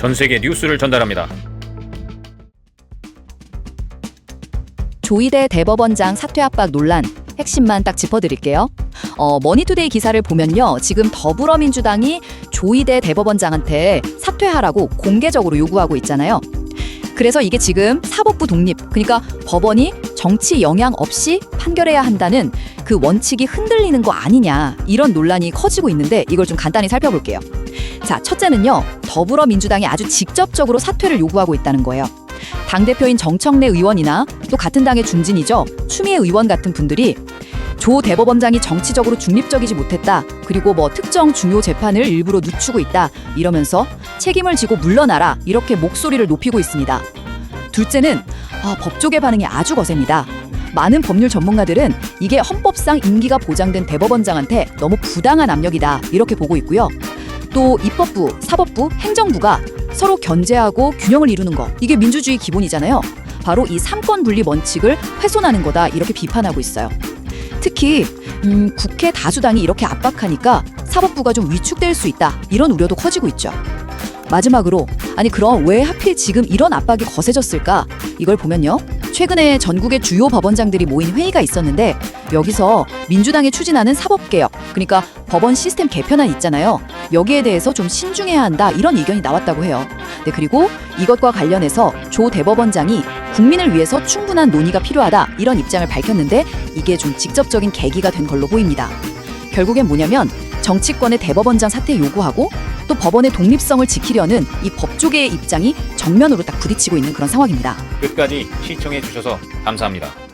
전 세계 뉴스를 전달합니다. 조이대 대법원장 사퇴 압박 논란 핵심만 딱 짚어드릴게요. 어, 머니투데이 기사를 보면요. 지금 더불어민주당이 조이대 대법원장한테 사퇴하라고 공개적으로 요구하고 있잖아요. 그래서 이게 지금 사법부 독립, 그러니까 법원이 정치 영향 없이 판결해야 한다는 그 원칙이 흔들리는 거 아니냐 이런 논란이 커지고 있는데 이걸 좀 간단히 살펴볼게요. 자, 첫째는요. 더불어민주당이 아주 직접적으로 사퇴를 요구하고 있다는 거예요. 당대표인 정청래 의원이나 또 같은 당의 중진이죠. 추미애 의원 같은 분들이 조 대법원장이 정치적으로 중립적이지 못했다. 그리고 뭐 특정 중요 재판을 일부러 늦추고 있다. 이러면서 책임을 지고 물러나라. 이렇게 목소리를 높이고 있습니다. 둘째는 아, 법조계 반응이 아주 거셉니다. 많은 법률 전문가들은 이게 헌법상 임기가 보장된 대법원장한테 너무 부당한 압력이다. 이렇게 보고 있고요. 또 입법부, 사법부, 행정부가 서로 견제하고 균형을 이루는 거 이게 민주주의 기본이잖아요. 바로 이 삼권 분리 원칙을 훼손하는 거다 이렇게 비판하고 있어요. 특히 음, 국회 다수당이 이렇게 압박하니까 사법부가 좀 위축될 수 있다 이런 우려도 커지고 있죠. 마지막으로 아니 그럼 왜 하필 지금 이런 압박이 거세졌을까? 이걸 보면요. 최근에 전국의 주요 법원장들이 모인 회의가 있었는데 여기서 민주당이 추진하는 사법개혁, 그러니까 법원 시스템 개편안 있잖아요. 여기에 대해서 좀 신중해야 한다 이런 의견이 나왔다고 해요. 네, 그리고 이것과 관련해서 조 대법원장이 국민을 위해서 충분한 논의가 필요하다 이런 입장을 밝혔는데 이게 좀 직접적인 계기가 된 걸로 보입니다. 결국엔 뭐냐면 정치권의 대법원장 사퇴 요구하고 또 법원의 독립성을 지키려는 이 법조계의 입장이 정면으로 딱 부딪히고 있는 그런 상황입니다. 끝까지 시청해 주셔서 감사합니다.